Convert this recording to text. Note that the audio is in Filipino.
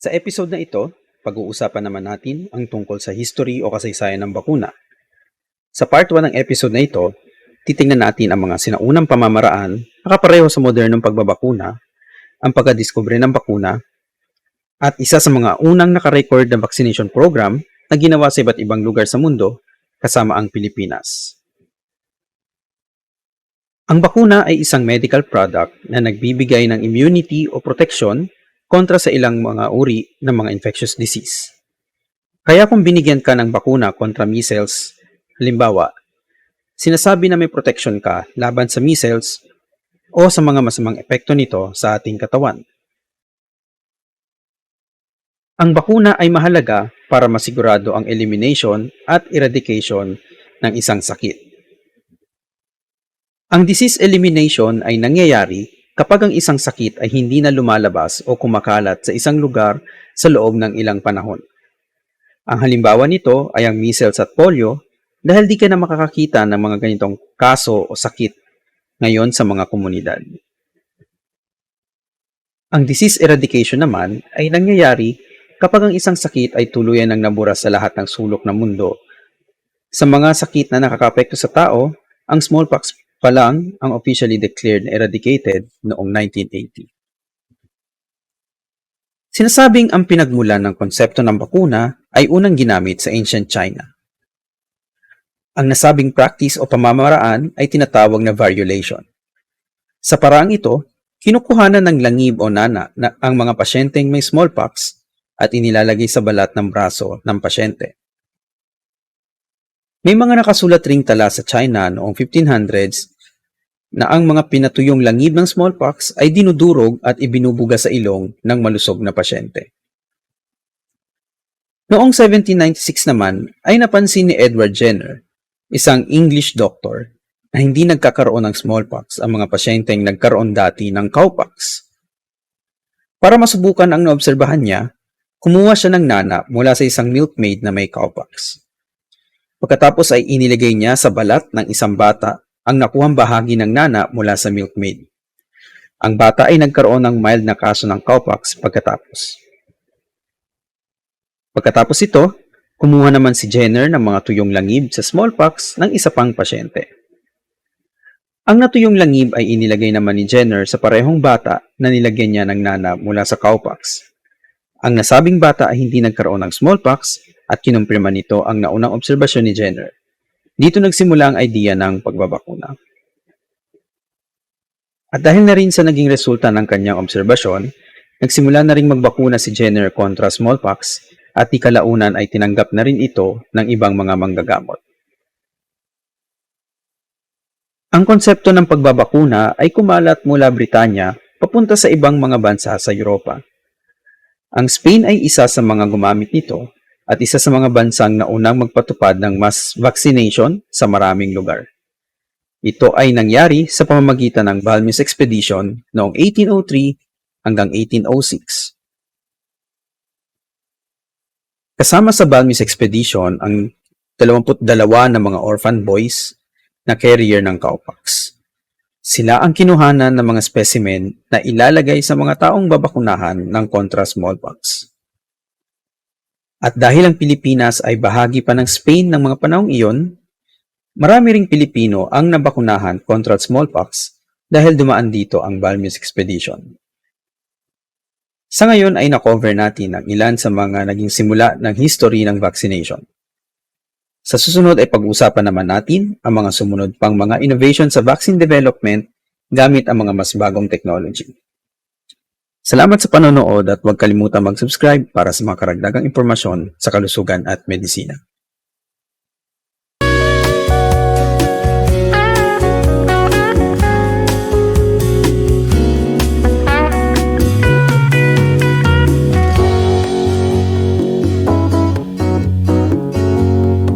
Sa episode na ito, pag-uusapan naman natin ang tungkol sa history o kasaysayan ng bakuna. Sa part 1 ng episode na ito, titingnan natin ang mga sinaunang pamamaraan nakapareho sa modernong pagbabakuna, ang pagkadiskubre ng bakuna, at isa sa mga unang nakarecord na vaccination program na ginawa sa iba't ibang lugar sa mundo kasama ang Pilipinas. Ang bakuna ay isang medical product na nagbibigay ng immunity o protection kontra sa ilang mga uri ng mga infectious disease. Kaya kung binigyan ka ng bakuna kontra measles, halimbawa, sinasabi na may protection ka laban sa measles o sa mga masamang epekto nito sa ating katawan. Ang bakuna ay mahalaga para masigurado ang elimination at eradication ng isang sakit. Ang disease elimination ay nangyayari kapag ang isang sakit ay hindi na lumalabas o kumakalat sa isang lugar sa loob ng ilang panahon. Ang halimbawa nito ay ang measles at polio dahil di ka na makakakita ng mga ganitong kaso o sakit ngayon sa mga komunidad. Ang disease eradication naman ay nangyayari kapag ang isang sakit ay tuluyan ng nabura sa lahat ng sulok ng mundo. Sa mga sakit na nakakapekto sa tao, ang smallpox pa lang ang officially declared na eradicated noong 1980. Sinasabing ang pinagmulan ng konsepto ng bakuna ay unang ginamit sa ancient China. Ang nasabing practice o pamamaraan ay tinatawag na variolation. Sa paraang ito, kinukuhanan ng langib o nana na ang mga pasyenteng may smallpox at inilalagay sa balat ng braso ng pasyente. May mga nakasulat ring tala sa China noong 1500s na ang mga pinatuyong langib ng smallpox ay dinudurog at ibinubuga sa ilong ng malusog na pasyente. Noong 1796 naman ay napansin ni Edward Jenner, isang English doctor, na hindi nagkakaroon ng smallpox ang mga pasyenteng nagkaroon dati ng cowpox. Para masubukan ang naobserbahan niya, kumuha siya ng nana mula sa isang milkmaid na may cowpox. Pagkatapos ay iniligay niya sa balat ng isang bata ang nakuhang bahagi ng nana mula sa milkmaid. Ang bata ay nagkaroon ng mild na kaso ng cowpox pagkatapos. Pagkatapos ito, kumuha naman si Jenner ng mga tuyong langib sa smallpox ng isa pang pasyente. Ang natuyong langib ay inilagay naman ni Jenner sa parehong bata na nilagyan niya ng nana mula sa cowpox. Ang nasabing bata ay hindi nagkaroon ng smallpox at kinumpirma nito ang naunang obserbasyon ni Jenner. Dito nagsimula ang idea ng pagbabakuna. At dahil na rin sa naging resulta ng kanyang obserbasyon, nagsimula na rin magbakuna si Jenner kontra smallpox at di kalaunan ay tinanggap na rin ito ng ibang mga manggagamot. Ang konsepto ng pagbabakuna ay kumalat mula Britanya papunta sa ibang mga bansa sa Europa. Ang Spain ay isa sa mga gumamit nito at isa sa mga bansang naunang magpatupad ng mass vaccination sa maraming lugar. Ito ay nangyari sa pamamagitan ng Balmis Expedition noong 1803 hanggang 1806. Kasama sa Balmis Expedition ang 22 na mga orphan boys na carrier ng cowpox. Sila ang kinuhanan ng mga specimen na ilalagay sa mga taong babakunahan ng kontra smallpox. At dahil ang Pilipinas ay bahagi pa ng Spain ng mga panahong iyon, marami ring Pilipino ang nabakunahan kontra smallpox dahil dumaan dito ang Balmis Expedition. Sa ngayon ay nakover natin ang ilan sa mga naging simula ng history ng vaccination. Sa susunod ay pag-usapan naman natin ang mga sumunod pang mga innovation sa vaccine development gamit ang mga mas bagong technology. Salamat sa panonood at huwag kalimutan mag-subscribe para sa mga karagdagang impormasyon sa kalusugan at medisina.